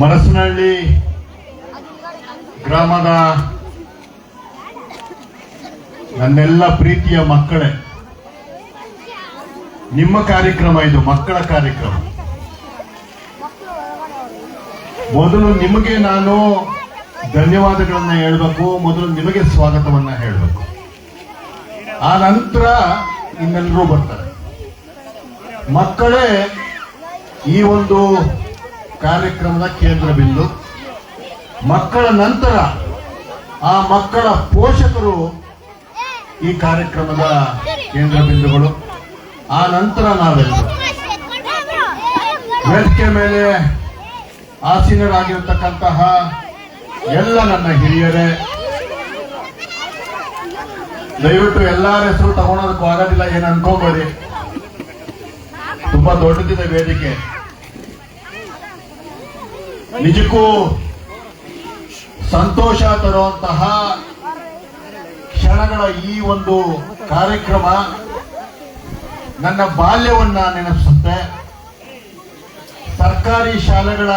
ಮನಸ್ಸಿನಹಳ್ಳಿ ಗ್ರಾಮದ ನನ್ನೆಲ್ಲ ಪ್ರೀತಿಯ ಮಕ್ಕಳೇ. ನಿಮ್ಮ ಕಾರ್ಯಕ್ರಮ ಇದು, ಮಕ್ಕಳ ಕಾರ್ಯಕ್ರಮ. ಮೊದಲು ನಿಮಗೆ ನಾನು ಧನ್ಯವಾದಗಳನ್ನ ಹೇಳಬೇಕು, ಮೊದಲು ನಿಮಗೆ ಸ್ವಾಗತವನ್ನ ಹೇಳಬೇಕು. ಆ ನಂತರ ಇನ್ನೆಲ್ಲರೂ ಬರ್ತಾರೆ. ಮಕ್ಕಳೇ, ಈ ಒಂದು ಕಾರ್ಯಕ್ರಮದ ಕೇಂದ್ರ ಬಿಂದು. ಮಕ್ಕಳ ನಂತರ ಆ ಮಕ್ಕಳ ಪೋಷಕರು ಈ ಕಾರ್ಯಕ್ರಮದ ಕೇಂದ್ರ ಬಿಂದುಗಳು. ಆ ನಂತರ ನಾವೆಲ್ಲರೂ ವೇದಿಕೆ ಮೇಲೆ ಆಸೀನರಾಗಿರ್ತಕ್ಕಂತಹ ಎಲ್ಲ ನನ್ನ ಹಿರಿಯರೇ, ದಯವಿಟ್ಟು ಎಲ್ಲರ ಹೆಸರು ತಗೊಳೋದಕ್ಕೂ ಆಗೋದಿಲ್ಲ, ಏನು ಅನ್ಕೋಬೇಡಿ. ತುಂಬಾ ದೊಡ್ಡದಿದೆ ವೇದಿಕೆ. ನಿಜಕ್ಕೂ ಸಂತೋಷ ತರುವಂತಹ ಕ್ಷಣಗಳ ಈ ಒಂದು ಕಾರ್ಯಕ್ರಮ ನನ್ನ ಬಾಲ್ಯವನ್ನ ನೆನಪಿಸುತ್ತೆ. ಸರ್ಕಾರಿ ಶಾಲೆಗಳ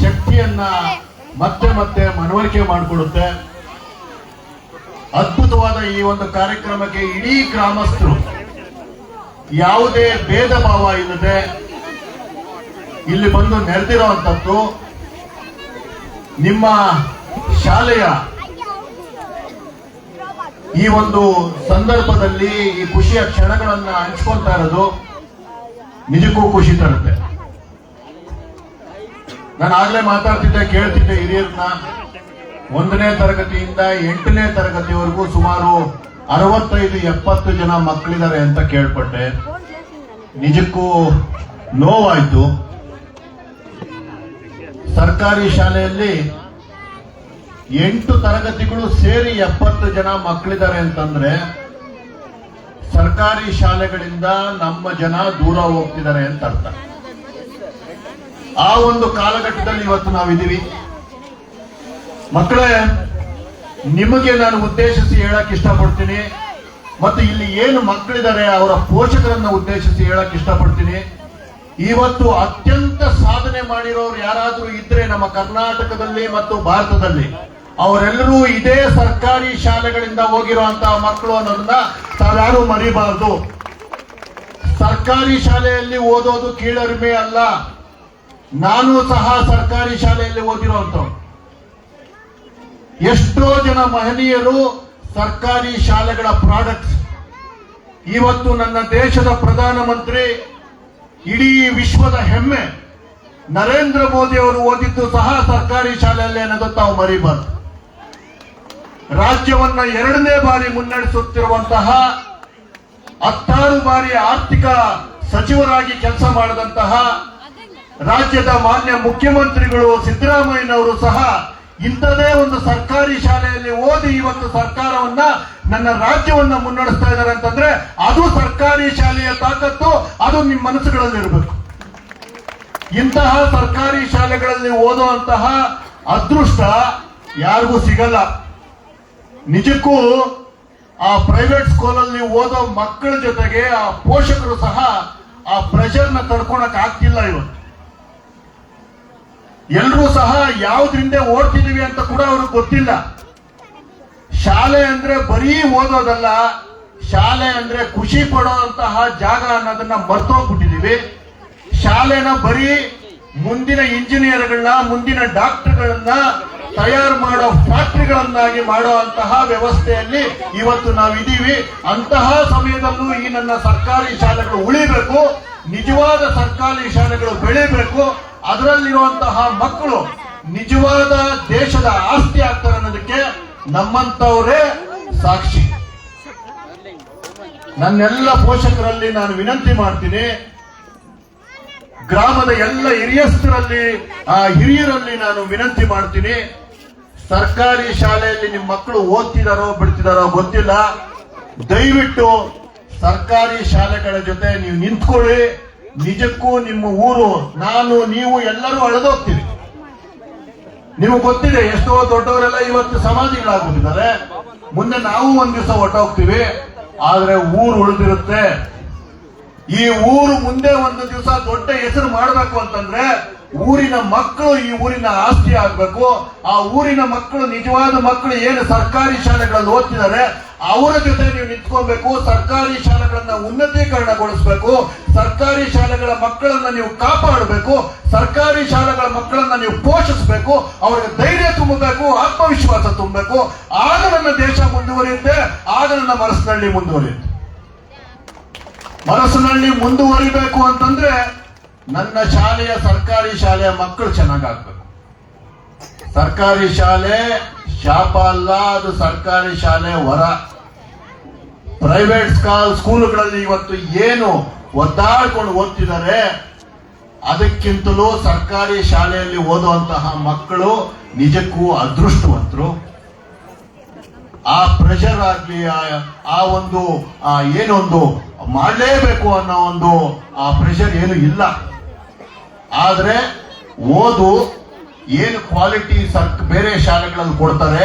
ಶಕ್ತಿಯನ್ನ ಮತ್ತೆ ಮತ್ತೆ ಮನವರಿಕೆ ಮಾಡಿಕೊಡುತ್ತೆ. ಅದ್ಭುತವಾದ ಈ ಒಂದು ಕಾರ್ಯಕ್ರಮಕ್ಕೆ ಇಡೀ ಗ್ರಾಮಸ್ಥರು ಯಾವುದೇ ಭೇದ ಭಾವ ಇಲ್ಲದೆ ಇಲ್ಲಿ ಬಂದು ನೆರೆದಿರುವಂತದ್ದು ನಿಮ್ಮ ಶಾಲೆಯ ಈ ಒಂದು ಸಂದರ್ಭದಲ್ಲಿ ಈ ಖುಷಿಯ ಕ್ಷಣಗಳನ್ನ ಹಂಚ್ಕೊಳ್ತಾ ಇರೋದು ನಿಜಕ್ಕೂ ಖುಷಿ ತರುತ್ತೆ. ನಾನು ಆಗ್ಲೇ ಮಾತಾಡ್ತಿದ್ದೆ, ಕೇಳ್ತಿದ್ದೆ ಹಿರಿಯರನ್ನ. ಒಂದನೇ ತರಗತಿಯಿಂದ ಎಂಟನೇ ತರಗತಿವರೆಗೂ ಸುಮಾರು ಅರವತ್ತೈದು, ಎಪ್ಪತ್ತು ಜನ ಮಕ್ಕಳಿದ್ದಾರೆ ಅಂತ ಕೇಳ್ಪಟ್ಟೆ. ನಿಜಕ್ಕೂ ನೋವಾಯ್ತು. ಸರ್ಕಾರಿ ಶಾಲೆಯಲ್ಲಿ ಎಂಟು ತರಗತಿಗಳು ಸೇರಿ ಎಪ್ಪತ್ತು ಜನ ಮಕ್ಕಳಿದ್ದಾರೆ ಅಂತಂದ್ರೆ ಸರ್ಕಾರಿ ಶಾಲೆಗಳಿಂದ ನಮ್ಮ ಜನ ದೂರ ಹೋಗ್ತಿದ್ದಾರೆ ಅಂತ ಅರ್ಥ. ಆ ಒಂದು ಕಾಲಘಟ್ಟದಲ್ಲಿ ಇವತ್ತು ನಾವಿದ್ದೀವಿ. ಮಕ್ಕಳೇ, ನಿಮಗೆ ನಾನು ಉದ್ದೇಶಿಸಿ ಹೇಳಕ್ ಇಷ್ಟಪಡ್ತೀನಿ ಮತ್ತು ಇಲ್ಲಿ ಏನು ಮಕ್ಕಳಿದ್ದಾರೆ ಅವರ ಪೋಷಕರನ್ನ ಉದ್ದೇಶಿಸಿ ಹೇಳಕ್ ಇಷ್ಟಪಡ್ತೀನಿ. ಇವತ್ತು ಅತ್ಯಂತ ಸಾಧನೆ ಮಾಡಿರೋರು ಯಾರಾದರೂ ಇದ್ರೆ ನಮ್ಮ ಕರ್ನಾಟಕದಲ್ಲಿ ಮತ್ತು ಭಾರತದಲ್ಲಿ ಅವರೆಲ್ಲರೂ ಇದೇ ಸರ್ಕಾರಿ ಶಾಲೆಗಳಿಂದ ಹೋಗಿರುವಂತಹ ಮಕ್ಕಳು ಅನ್ನೋದನ್ನ ತಾವ್ಯಾರು ಮರಿಬಾರದು. ಸರ್ಕಾರಿ ಶಾಲೆಯಲ್ಲಿ ಓದೋದು ಕೀಳರಿಮೆ ಅಲ್ಲ. ನಾನು ಸಹ ಸರ್ಕಾರಿ ಶಾಲೆಯಲ್ಲಿ ಓದಿರುವಂತ ಎಷ್ಟೋ ಜನ ಮಹನೀಯರು ಸರ್ಕಾರಿ ಶಾಲೆಗಳ ಪ್ರಾಡಕ್ಟ್ಸ್. ಇವತ್ತು ನನ್ನ ದೇಶದ ಪ್ರಧಾನಮಂತ್ರಿ ಇಡೀ ವಿಶ್ವದ ಹೆಮ್ಮೆ. ನರೇಂದ್ರ ಮೋದಿ ಅವರು ಓದಿದ್ದು ಸಹ ಸರ್ಕಾರಿ ಶಾಲೆಯಲ್ಲಿ ಅನ್ನೋದು ತಾವು ಮರಿಬಾರ್ದು. ರಾಜ್ಯವನ್ನ ಎರಡನೇ ಬಾರಿ ಮುನ್ನಡೆಸುತ್ತಿರುವಂತಹ ಹತ್ತಾರು ಬಾರಿ ಆರ್ಥಿಕ ಸಚಿವರಾಗಿ ಕೆಲಸ ಮಾಡಿದಂತಹ ರಾಜ್ಯದ ಮಾನ್ಯ ಮುಖ್ಯಮಂತ್ರಿಗಳು ಸಿದ್ದರಾಮಯ್ಯನವರು ಸಹ ಇಂಥದೇ ಒಂದು ಸರ್ಕಾರಿ ಶಾಲೆಯಲ್ಲಿ ಓದಿ ಇವತ್ತು ಸರ್ಕಾರವನ್ನ ನನ್ನ ರಾಜ್ಯವನ್ನ ಮುನ್ನಡೆಸ್ತಾ ಇದ್ದಾರೆ ಅಂತಂದ್ರೆ ಅದು ಸರ್ಕಾರಿ ಶಾಲೆಯ ತಾಕತ್ತು, ಅದು ನಿಮ್ಮ ಮನಸ್ಸುಗಳಲ್ಲಿ ಇರಬೇಕು. ಇಂತಹ ಸರ್ಕಾರಿ ಶಾಲೆಗಳಲ್ಲಿ ಓದುವಂತಹ ಅದೃಷ್ಟ ಯಾರಿಗೂ ಸಿಗಲ್ಲ. ನಿಜಕ್ಕೂ ಆ ಪ್ರೈವೇಟ್ ಸ್ಕೂಲಲ್ಲಿ ಓದೋ ಮಕ್ಕಳ ಜೊತೆಗೆ ಆ ಪೋಷಕರು ಸಹ ಆ ಪ್ರೆಷರ್ನ ತಡ್ಕೊಳಕ್ ಆಗ್ತಿಲ್ಲ ಇವತ್ತು. ಎಲ್ಲರೂ ಸಹ ಯಾವ್ದ್ರಿಂದ ಓಡ್ತಿದೀವಿ ಅಂತ ಕೂಡ ಅವ್ರಿಗೆ ಗೊತ್ತಿಲ್ಲ. ಶಾಲೆ ಅಂದ್ರೆ ಬರೀ ಓದೋದಲ್ಲ, ಶಾಲೆ ಅಂದ್ರೆ ಖುಷಿ ಪಡೋಂತಹ ಜಾಗ ಅನ್ನೋದನ್ನ ಮರ್ತೋಗ್ಬಿಟ್ಟಿದೀವಿ. ಶಾಲೆನ ಬರೀ ಮುಂದಿನ ಇಂಜಿನಿಯರ್ಗಳನ್ನ ಮುಂದಿನ ಡಾಕ್ಟರ್ಗಳನ್ನ ತಯಾರು ಮಾಡೋ ಫ್ಯಾಕ್ಟರಿಗಳನ್ನಾಗಿ ಮಾಡುವಂತಹ ವ್ಯವಸ್ಥೆಯಲ್ಲಿ ಇವತ್ತು ನಾವಿದ್ದೀವಿ. ಅಂತಹ ಸಮಯದಲ್ಲೂ ಈ ನನ್ನ ಸರ್ಕಾರಿ ಶಾಲೆಗಳು ಉಳಿಬೇಕು. ನಿಜವಾದ ಸರ್ಕಾರಿ ಶಾಲೆಗಳು ಬೆಳಿಬೇಕು. ಅದರಲ್ಲಿರುವಂತಹ ಮಕ್ಕಳು ನಿಜವಾದ ದೇಶದ ಆಸ್ತಿ ಆಗ್ತಾರೆ ಅನ್ನೋದಕ್ಕೆ ನಮ್ಮಂತವರೇ ಸಾಕ್ಷಿ. ನನ್ನೆಲ್ಲ ಪೋಷಕರಲ್ಲಿ ನಾನು ವಿನಂತಿ ಮಾಡ್ತೀನಿ. ಗ್ರಾಮದ ಎಲ್ಲ ಹಿರಿಯಸ್ಥರಲ್ಲಿ, ಆ ಹಿರಿಯರಲ್ಲಿ ನಾನು ವಿನಂತಿ ಮಾಡ್ತೀನಿ. ಸರ್ಕಾರಿ ಶಾಲೆಯಲ್ಲಿ ನಿಮ್ಮ ಮಕ್ಕಳು ಓದ್ತಿದಾರೋ ಬಿಡ್ತಿದಾರೋ ಗೊತ್ತಿಲ್ಲ. ದಯವಿಟ್ಟು ಸರ್ಕಾರಿ ಶಾಲೆಗಳ ಜೊತೆ ನೀವು ನಿಂತ್ಕೊಳ್ಳಿ. ನಿಜಕ್ಕೂ ನಿಮ್ಮ ಊರು, ನಾನು, ನೀವು ಎಲ್ಲರೂ ಅಳೆದೋಗ್ತೀವಿ. ನೀವು ಗೊತ್ತಿದೆ, ಎಷ್ಟೋ ದೊಡ್ಡವರೆಲ್ಲ ಇವತ್ತು ಸಮಾಧಿಗಳಾಗ್ಬಿಟ್ಟಿದ್ದಾರೆ. ಮುಂದೆ ನಾವು ಒಂದ್ ದಿವಸ ಹೊಟ್ಟೋಗ್ತೀವಿ ಆದ್ರೆ ಊರು ಉಳಿದಿರುತ್ತೆ. ಈ ಊರು ಮುಂದೆ ಒಂದು ದಿವಸ ದೊಡ್ಡ ಹೆಸರು ಮಾಡಬೇಕು ಅಂತಂದ್ರೆ ಊರಿನ ಮಕ್ಕಳು ಈ ಊರಿನ ಆಸ್ತಿ ಆಗ್ಬೇಕು. ಆ ಊರಿನ ಮಕ್ಕಳು, ನಿಜವಾದ ಮಕ್ಕಳು ಏನು ಸರ್ಕಾರಿ ಶಾಲೆಗಳಲ್ಲಿ ಓದ್ತಿದ್ದಾರೆ, ಅವರ ಜೊತೆ ನೀವು ನಿಂತ್ಕೊಬೇಕು ಸರ್ಕಾರಿ ಶಾಲೆಗಳನ್ನ ಉನ್ನತೀಕರಣಗೊಳಿಸಬೇಕು. ಸರ್ಕಾರಿ ಶಾಲೆಗಳ ಮಕ್ಕಳನ್ನ ನೀವು ಕಾಪಾಡಬೇಕು. ಸರ್ಕಾರಿ ಶಾಲೆಗಳ ಮಕ್ಕಳನ್ನ ನೀವು ಪೋಷಿಸಬೇಕು. ಅವರಿಗೆ ಧೈರ್ಯ ತುಂಬಬೇಕು, ಆತ್ಮವಿಶ್ವಾಸ ತುಂಬಬೇಕು. ಆಗ ನನ್ನ ದೇಶ ಮುಂದುವರಿಯುತ್ತೆ. ಆಗ ನನ್ನ ಮನಸ್ಸಿನಲ್ಲಿ ಮುಂದುವರಿಯುತ್ತೆ. ಮನಸ್ಸಿನಲ್ಲಿ ಮುಂದುವರಿಬೇಕು ಅಂತಂದ್ರೆ ನನ್ನ ಶಾಲೆಯ ಸರ್ಕಾರಿ ಶಾಲೆಯ ಮಕ್ಕಳು ಚೆನ್ನಾಗಾಗ್ಬೇಕು. ಸರ್ಕಾರಿ ಶಾಲೆ ಶಾಪ ಅಲ್ಲ, ಅದು ಸರ್ಕಾರಿ ಶಾಲೆ ಹೊರ ಪ್ರೈವೇಟ್ ಸ್ಕಾಲ್ ಸ್ಕೂಲ್ಗಳಲ್ಲಿ ಇವತ್ತು ಏನು ಒದ್ದಾಡ್ಕೊಂಡು ಓದ್ತಿದ್ದಾರೆ, ಅದಕ್ಕಿಂತಲೂ ಸರ್ಕಾರಿ ಶಾಲೆಯಲ್ಲಿ ಓದುವಂತಹ ಮಕ್ಕಳು ನಿಜಕ್ಕೂ ಅದೃಷ್ಟವಂತರು. ಆ ಪ್ರೆಷರ್ ಆಗಲಿ, ಆ- ಒಂದು ಏನೊಂದು ಮಾಡಲೇಬೇಕು ಅನ್ನೋ ಒಂದು, ಆ ಪ್ರೆಷರ್ ಏನು ಇಲ್ಲ. ಆದ್ರೆ ಓದು ಏನು ಕ್ವಾಲಿಟಿ ಸರ್ಕ್ ಬೇರೆ ಶಾಲೆಗಳಲ್ಲಿ ಕೊಡ್ತಾರೆ,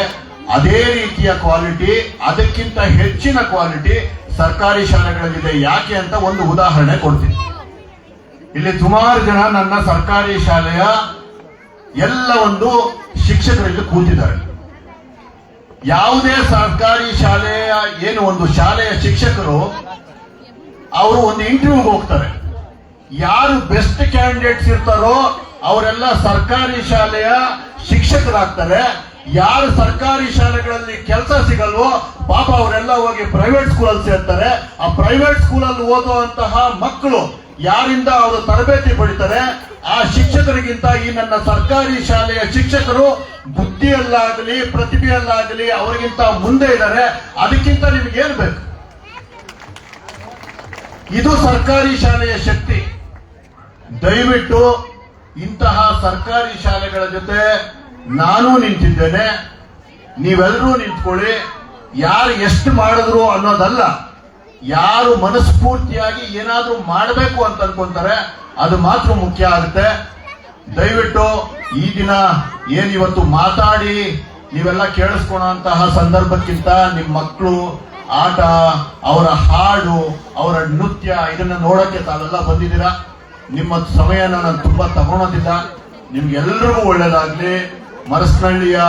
ಅದೇ ರೀತಿಯ ಕ್ವಾಲಿಟಿ ಅದಕ್ಕಿಂತ ಹೆಚ್ಚಿನ ಕ್ವಾಲಿಟಿ ಸರ್ಕಾರಿ ಶಾಲೆಗಳಲ್ಲಿದೆ. ಯಾಕೆ ಅಂತ ಒಂದು ಉದಾಹರಣೆ ಕೊಡ್ತೀನಿ. ಇಲ್ಲಿ ಸುಮಾರು ಜನ ನನ್ನ ಸರ್ಕಾರಿ ಶಾಲೆಯ ಎಲ್ಲ ಒಂದು ಶಿಕ್ಷಕರಲ್ಲಿ ಕೂತಿದ್ದಾರೆ. ಯಾವುದೇ ಸರ್ಕಾರಿ ಶಾಲೆಯ ಏನು ಒಂದು ಶಾಲೆಯ ಶಿಕ್ಷಕರು, ಅವರು ಒಂದು ಇಂಟರ್ವ್ಯೂಗೆ ಹೋಗ್ತಾರೆ. ಯಾರು ಬೆಸ್ಟ್ ಕ್ಯಾಂಡಿಡೇಟ್ಸ್ ಇರ್ತಾರೋ ಅವರೆಲ್ಲ ಸರ್ಕಾರಿ ಶಾಲೆಯ ಶಿಕ್ಷಕರಾಗ್ತಾರೆ. ಯಾರು ಸರ್ಕಾರಿ ಶಾಲೆಗಳಲ್ಲಿ ಕೆಲಸ ಸಿಗಲ್ವೋ ಪಾಪ ಅವರೆಲ್ಲ ಹೋಗಿ ಪ್ರೈವೇಟ್ ಸ್ಕೂಲಲ್ಲಿ ಸೇರ್ತಾರೆ. ಆ ಪ್ರೈವೇಟ್ ಸ್ಕೂಲಲ್ಲಿ ಓದುವಂತಹ ಮಕ್ಕಳು ಯಾರಿಂದ ಅವರು ತರಬೇತಿ ಪಡಿತಾರೆ? ಆ ಶಿಕ್ಷಕರಿಗಿಂತ ಈ ನನ್ನ ಸರ್ಕಾರಿ ಶಾಲೆಯ ಶಿಕ್ಷಕರು ಬುದ್ಧಿಯಲ್ಲಾಗಲಿ, ಪ್ರತಿಭೆಯಲ್ಲಾಗಲಿ ಅವರಿಗಿಂತ ಮುಂದೆ ಇದ್ದಾರೆ. ಅದಕ್ಕಿಂತ ನಿಮ್ಗೆ ಏನ್ ಬೇಕು? ಇದು ಸರ್ಕಾರಿ ಶಾಲೆಯ ಶಕ್ತಿ. ದಯವಿಟ್ಟು ಇಂತಹ ಸರ್ಕಾರಿ ಶಾಲೆಗಳ ಜೊತೆ ನಾನು ನಿಂತಿದ್ದೇನೆ. ನೀವೆಲ್ಲರೂ ನಿಂತ್ಕೊಳ್ಳಿ. ಯಾರು ಎಷ್ಟು ಮಾಡಿದ್ರು ಅನ್ನೋದಲ್ಲ. ಯಾರು ಮನಸ್ಫೂರ್ತಿಯಾಗಿ ಏನಾದರೂ ಮಾಡಬೇಕು ಅಂತ ಅನ್ಕೊಂತಾರೆ, ಅದು ಮಾತ್ರ ಮುಖ್ಯ ಆಗುತ್ತೆ. ದಯವಿಟ್ಟು ಈ ದಿನ ಏನಿವತ್ತು ಮಾತಾಡಿ, ನೀವೆಲ್ಲ ಕೇಳಿಸ್ಕೊಳಂತಹ ಸಂದರ್ಭಕ್ಕಿಂತ ನಿಮ್ಮ ಮಕ್ಕಳು ಆಟ, ಅವರ ಹಾಡು, ಅವರ ನೃತ್ಯ, ಇದನ್ನ ನೋಡಕ್ಕೆ ತಾವೆಲ್ಲ ಬಂದಿದ್ದೀರಾ? ನಿಮ್ಮ ಸಮಯನ ನಾನು ತುಂಬಾ ತಗೊಳೋದಿಲ್ಲ ನಿಮ್ಗೆಲ್ರಿಗೂ ಒಳ್ಳೇದಾಗ್ಲಿ. ಮರಸ್ನಹಳ್ಳಿಯ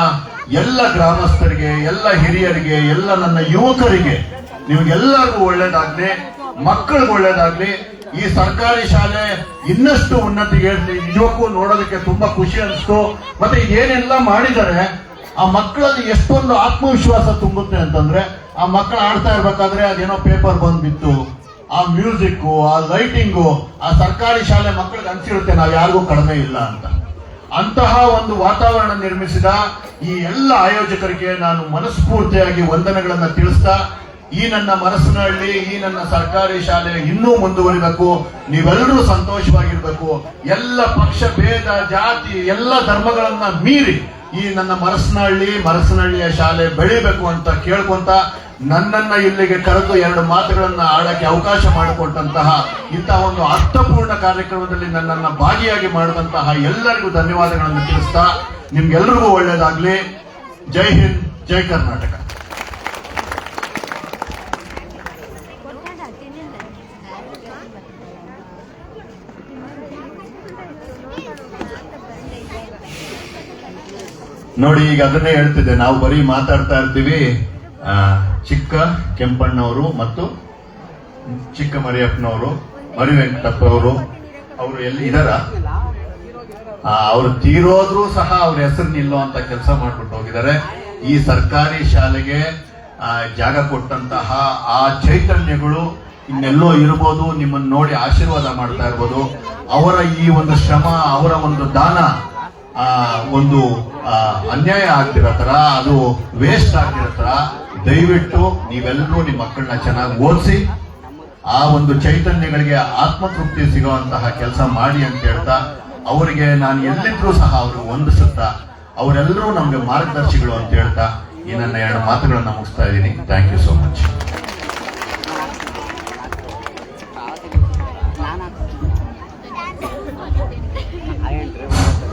ಎಲ್ಲ ಗ್ರಾಮಸ್ಥರಿಗೆ, ಎಲ್ಲ ಹಿರಿಯರಿಗೆ, ಎಲ್ಲ ನನ್ನ ಯುವಕರಿಗೆ ನಿಮ್ಗೆಲ್ಲರಿಗೂ ಒಳ್ಳೇದಾಗ್ಲಿ. ಮಕ್ಕಳಿಗೆ ಒಳ್ಳೇದಾಗ್ಲಿ. ಈ ಸರ್ಕಾರಿ ಶಾಲೆ ಇನ್ನಷ್ಟು ಉನ್ನತಿಗೆ. ನಿಜಕ್ಕೂ ನೋಡೋದಕ್ಕೆ ತುಂಬಾ ಖುಷಿ ಅನಿಸ್ತು. ಮತ್ತೆ ಏನೆಲ್ಲ ಮಾಡಿದ್ದಾರೆ ಆ ಮಕ್ಕಳಲ್ಲಿ ಎಷ್ಟೊಂದು ಆತ್ಮವಿಶ್ವಾಸ ತುಂಬುತ್ತೆ ಅಂತಂದ್ರೆ, ಆ ಮಕ್ಕಳು ಆಡ್ತಾ ಇರ್ಬೇಕಾದ್ರೆ ಅದೇನೋ ಪೇಪರ್ ಬಂದ್ಬಿತ್ತು. ಆ ಮ್ಯೂಸಿಕ್ ಆ ಲೈಟಿಂಗು, ಆ ಸರ್ಕಾರಿ ಶಾಲೆ ಮಕ್ಕಳಿಗೆ ಅನ್ಸಿರುತ್ತೆ, ನಾವು ಯಾರಿಗೂ ಕಡಿಮೆ ಇಲ್ಲ ಅಂತ. ಅಂತಹ ಒಂದು ವಾತಾವರಣ ನಿರ್ಮಿಸಿದ ಈ ಎಲ್ಲ ಆಯೋಜಕರಿಗೆ ನಾನು ಮನಸ್ಫೂರ್ತಿಯಾಗಿ ವಂದನೆಗಳನ್ನು ತಿಳಿಸ್ತಾ, ಈ ನನ್ನ ಮನಸ್ಸಿನಲ್ಲಿ, ಈ ನನ್ನ ಸರ್ಕಾರಿ ಶಾಲೆ ಇನ್ನೂ ಮುಂದುವರಿಬೇಕು, ನೀವೆಲ್ಲರೂ ಸಂತೋಷವಾಗಿರ್ಬೇಕು, ಎಲ್ಲ ಪಕ್ಷ, ಭೇದ, ಜಾತಿ, ಎಲ್ಲ ಧರ್ಮಗಳನ್ನ ಮೀರಿ ಈ ನನ್ನ ಮನಸ್ಸಿನಹಳ್ಳಿ ಮನಸ್ಸಿನಹಳ್ಳಿಯ ಶಾಲೆ ಬೆಳಿಬೇಕು ಅಂತ ಕೇಳ್ಕೊಂತ ನನ್ನನ್ನ ಇಲ್ಲಿಗೆ ಕರೆದು ಎರಡು ಮಾತುಗಳನ್ನ ಆಡಕ್ಕೆ ಅವಕಾಶ ಮಾಡಿಕೊಟ್ಟಂತಹ ಇಂತಹ ಒಂದು ಅರ್ಥಪೂರ್ಣ ಕಾರ್ಯಕ್ರಮದಲ್ಲಿ ನನ್ನನ್ನ ಭಾಗಿಯಾಗಿ ಮಾಡಿದಂತಹ ಎಲ್ಲರಿಗೂ ಧನ್ಯವಾದಗಳನ್ನು ತಿಳಿಸ್ತಾ ನಿಮ್ಗೆಲ್ರಿಗೂ ಒಳ್ಳೇದಾಗ್ಲಿ. ಜೈ ಹಿಂದ್ ಜೈ ಕರ್ನಾಟಕ. ನೋಡಿ ಈಗ ಅದನ್ನೇ ಹೇಳ್ತಿದ್ದೆ. ನಾವು ಬರೀ ಮಾತಾಡ್ತಾ ಇರ್ತೀವಿ. ಆ, ಚಿಕ್ಕ ಕೆಂಪಣ್ಣವರು ಮತ್ತು ಚಿಕ್ಕ ಮರಿಯಪ್ಪನವರು, ಮರಿ ವೆಂಕಟಪ್ಪನವರು, ಅವರು ಎಲ್ಲಿ ಇದರ? ಅವರು ತೀರೋದ್ರೂ ಸಹ ಅವ್ರ ಹೆಸರು ಅಂತ ಕೆಲಸ ಮಾಡ್ಬಿಟ್ಟು ಹೋಗಿದ್ದಾರೆ. ಈ ಸರ್ಕಾರಿ ಶಾಲೆಗೆ ಜಾಗ ಕೊಟ್ಟಂತಹ ಆ ಚೈತನ್ಯಗಳು ಇನ್ನೆಲ್ಲೋ ಇರ್ಬೋದು, ನಿಮ್ಮನ್ನು ನೋಡಿ ಆಶೀರ್ವಾದ ಮಾಡ್ತಾ ಇರ್ಬೋದು. ಅವರ ಈ ಒಂದು ಶ್ರಮ, ಅವರ ಒಂದು ದಾನ ಒಂದು ಅನ್ಯಾಯ ಆಗ್ತಿರೋ ತರ, ಅದು ವೇಸ್ಟ್ ಆಗ್ತಿರೋ ಥರ ದಯವಿಟ್ಟು ನೀವೆಲ್ಲರೂ ನಿಮ್ಮ ಮಕ್ಕಳನ್ನ ಚೆನ್ನಾಗಿ ಓದಿಸಿ, ಆ ಒಂದು ಚೈತನ್ಯಗಳಿಗೆ ಆತ್ಮತೃಪ್ತಿ ಸಿಗುವಂತಹ ಕೆಲಸ ಮಾಡಿ ಅಂತ ಹೇಳ್ತಾ, ಅವರಿಗೆ ನಾನು ಎಲ್ಲಿದ್ರೂ ಸಹ ಅವರು ಹೊಂದಿಸುತ್ತಾ ಅವರೆಲ್ಲರೂ ನಮಗೆ ಮಾರ್ಗದರ್ಶಿಗಳು ಅಂತ ಹೇಳ್ತಾ, ಈ ನನ್ನ ಎರಡು ಮಾತುಗಳನ್ನ ಮುಗಿಸ್ತಾ ಇದ್ದೀನಿ. ಥ್ಯಾಂಕ್ ಯು ಸೋ ಮಚ್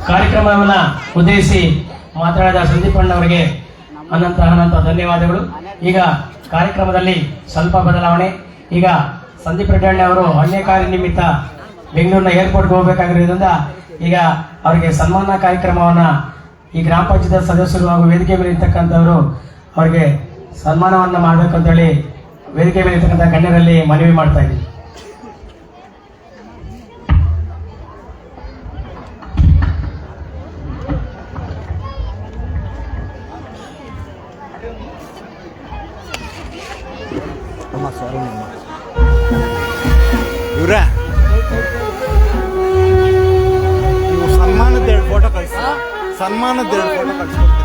ಕಾರ್ಯಕ್ರಮವನ್ನು ಉದ್ದೇಶಿಸಿ ಮಾತನಾಡಿದ ಸಂದೀಪ್ ಅಣ್ಣವರಿಗೆ ಅನಂತ ಅನಂತ ಧನ್ಯವಾದಗಳು. ಈಗ ಕಾರ್ಯಕ್ರಮದಲ್ಲಿ ಸ್ವಲ್ಪ ಬದಲಾವಣೆ. ಈಗ ಸಂದೀಪ್ ರೆಡ್ಡಿ ಅವರು ಅನ್ಯ ಕಾರ್ಯ ನಿಮಿತ್ತ ಬೆಂಗಳೂರಿನ ಏರ್ಪೋರ್ಟ್ಗೆ ಹೋಗಬೇಕಾಗಿರೋದ್ರಿಂದ ಈಗ ಅವರಿಗೆ ಸನ್ಮಾನ ಕಾರ್ಯಕ್ರಮವನ್ನ ಈ ಗ್ರಾಮ ಪಂಚಾಯತ್ ಸದಸ್ಯರು ಹಾಗೂ ವೇದಿಕೆ ಮೇಲೆ ಇರ್ತಕ್ಕಂಥವರು ಅವರಿಗೆ ಸನ್ಮಾನವನ್ನ ಮಾಡಬೇಕು ಅಂತೇಳಿ ವೇದಿಕೆ ಮೇಲೆ ಇರ್ತಕ್ಕಂಥ ಗಣ್ಯರಲ್ಲಿ ಮನವಿ ಮಾಡ್ತಾ ಇದ್ದೀವಿ ನೀವು ಸನ್ಮಾನದ